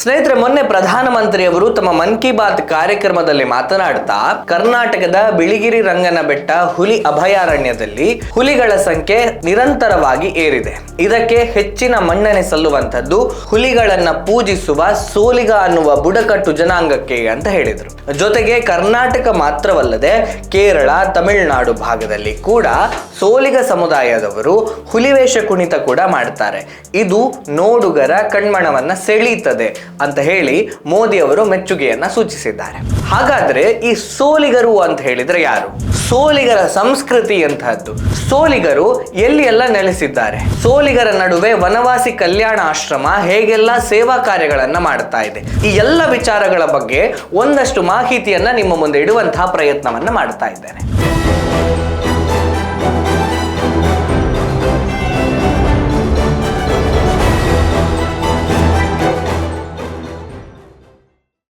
ಸ್ನೇಹಿತರೆ, ಮೊನ್ನೆ ಪ್ರಧಾನಮಂತ್ರಿಯವರು ತಮ್ಮ ಮನ್ ಕಿ ಬಾತ್ ಕಾರ್ಯಕ್ರಮದಲ್ಲಿ ಮಾತನಾಡ್ತಾ, ಕರ್ನಾಟಕದ ಬಿಳಿಗಿರಿ ರಂಗನ ಬೆಟ್ಟ ಹುಲಿ ಅಭಯಾರಣ್ಯದಲ್ಲಿ ಹುಲಿಗಳ ಸಂಖ್ಯೆ ನಿರಂತರವಾಗಿ ಏರಿದೆ. ಇದಕ್ಕೆ ಹೆಚ್ಚಿನ ಮನ್ನಣೆ ಸಲ್ಲುವಂತದ್ದು ಹುಲಿಗಳನ್ನ ಪೂಜಿಸುವ ಸೋಲಿಗ ಅನ್ನುವ ಬುಡಕಟ್ಟು ಜನಾಂಗಕ್ಕೆ ಅಂತ ಹೇಳಿದರು. ಜೊತೆಗೆ ಕರ್ನಾಟಕ ಮಾತ್ರವಲ್ಲದೆ ಕೇರಳ, ತಮಿಳುನಾಡು ಭಾಗದಲ್ಲಿ ಕೂಡ ಸೋಲಿಗ ಸಮುದಾಯದವರು ಹುಲಿವೇಷ ಕುಣಿತ ಕೂಡ ಮಾಡ್ತಾರೆ. ಇದು ನೋಡುಗರ ಕಣ್ಮಣವನ್ನ ಸೆಳೀತದೆ. ಅಂತ ಹೇಳಿ ಮೋದಿ ಅವರು ಮೆಚ್ಚುಗೆಯನ್ನ ಸೂಚಿಸಿದ್ದಾರೆ. ಹಾಗಾದ್ರೆ ಈ ಸೋಲಿಗರು ಅಂತ ಹೇಳಿದ್ರೆ ಯಾರು? ಸೋಲಿಗರ ಸಂಸ್ಕೃತಿ ಅಂತಹದ್ದು ಸೋಲಿಗರು ಎಲ್ಲಿ ಎಲ್ಲ ನೆಲೆಸಿದ್ದಾರೆ? ಸೋಲಿಗರ ನಡುವೆ ವನವಾಸಿ ಕಲ್ಯಾಣ ಆಶ್ರಮ ಹೇಗೆಲ್ಲ ಸೇವಾ ಕಾರ್ಯಗಳನ್ನ ಮಾಡ್ತಾ ಇದೆ? ಈ ಎಲ್ಲ ವಿಚಾರಗಳ ಬಗ್ಗೆ ಒಂದಷ್ಟು ಮಾಹಿತಿಯನ್ನ ನಿಮ್ಮ ಮುಂದೆ ಇಡುವಂತಹ ಪ್ರಯತ್ನವನ್ನ ಮಾಡ್ತಾ ಇದ್ದೇನೆ.